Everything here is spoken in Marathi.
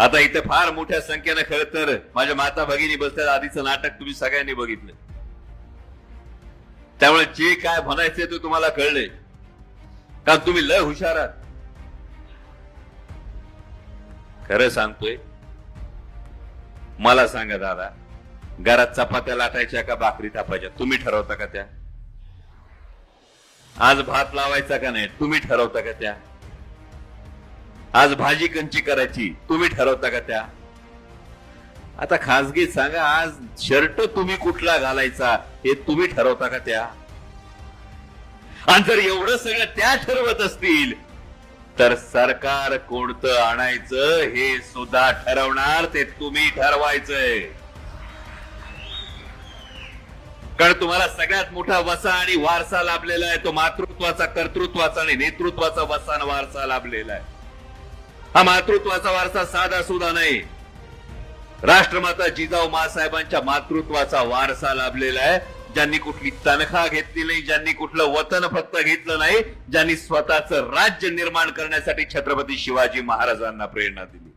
आता इथे फार मोठ्या संख्येनं खर तर माझ्या माता भगिनी बसतात आधीचं नाटक तुम्ही सगळ्यांनी बघितलं. त्यामुळे जे काय म्हणायचे ते तुम्हाला कळले कारण तुम्ही लय हुशार आहात. खरं सांगतोय मला सांगा दादा घरात चपात्या लाटायच्या का भाकरी थापायच्या तुम्ही ठरवता का त्या? आज भात लावायचा का नाही? तुम्ही ठरवता का त्या? आज भाजी कंची करायची? तुम्ही ठरवता का त्या? आता खासगी सांगा आज शर्ट तुम्ही कुठला घालायचा हे तुम्ही ठरवता का त्या? आणि जर एवढं सगळं त्या ठरवत असतील तर सरकार कोणतं आणायचं हे सुद्धा ठरवणार ते तुम्ही ठरवायचंय. कारण तुम्हाला सगळ्यात मोठा वसा आणि वारसा लाभलेला आहे तो मातृत्वाचा कर्तृत्वाचा आणि नेतृत्वाचा वसा आणि वारसा लाभलेला आहे. हा मातृत्वाचा वारसा साधा सुद्धा नाही. राष्ट्रमाता जिजाऊ मासाहेबांच्या मातृत्वाचा वारसा लाभलेला आहे. ज्यांनी कुठली तनखा घेतली नाही ज्यांनी कुठलं वतन फक्त घेतलं नाही ज्यांनी स्वतःच राज्य निर्माण करण्यासाठी छत्रपती शिवाजी महाराजांना प्रेरणा दिली.